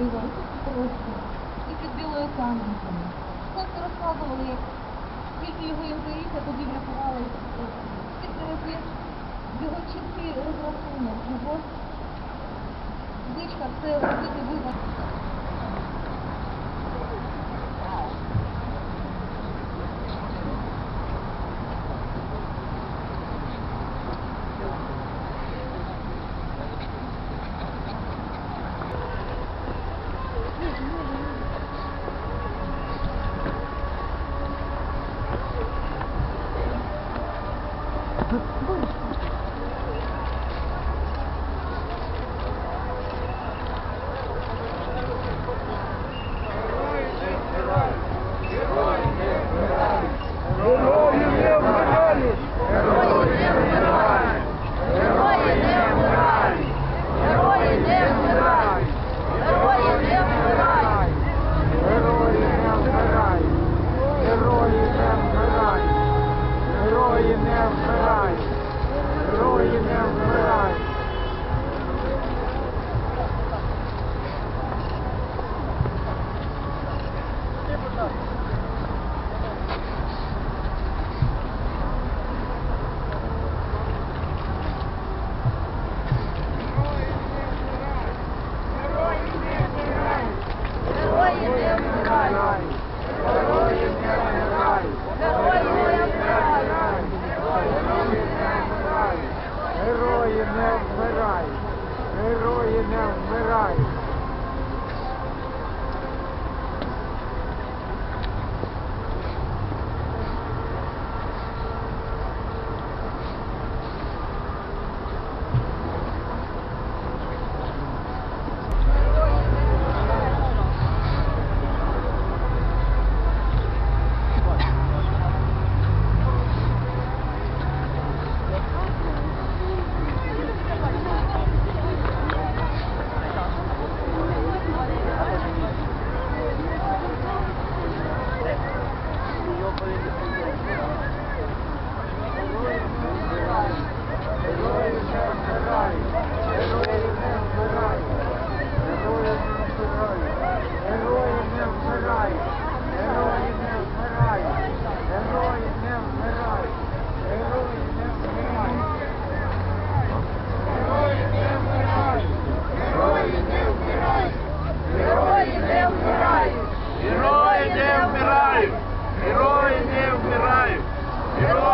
Просто. І під білою камінками. Хлопці розказували, як скільки його імперіця тоді врятували, скільки разів його чіткий розрахунок, його звичка це робити вибір. Герої не вмирають!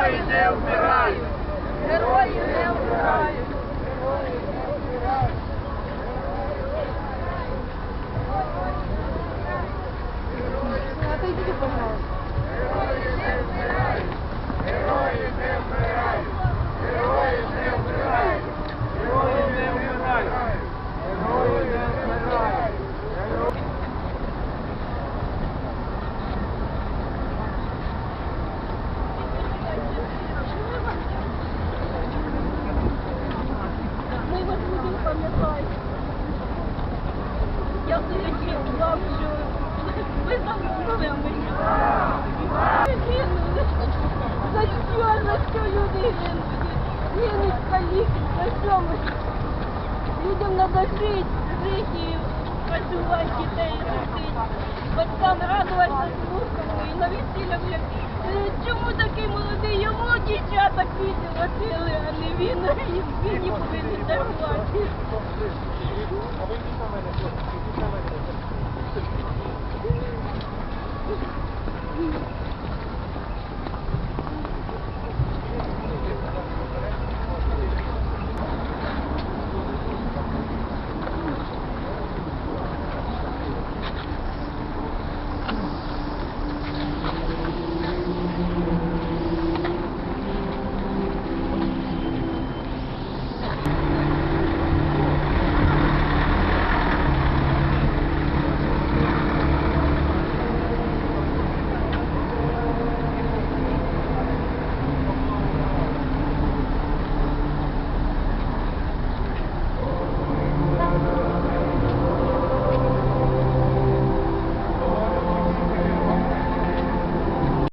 Herói né, meu Herói! Herói! За що, за що люди за що? Людям треба жити, жити і працювати, дітей ростити. Батькам радуватися внукам і на весілля. Чому такий молодий? Йому дівчата квіти носили, а не він. Він не повинен дарувати. А.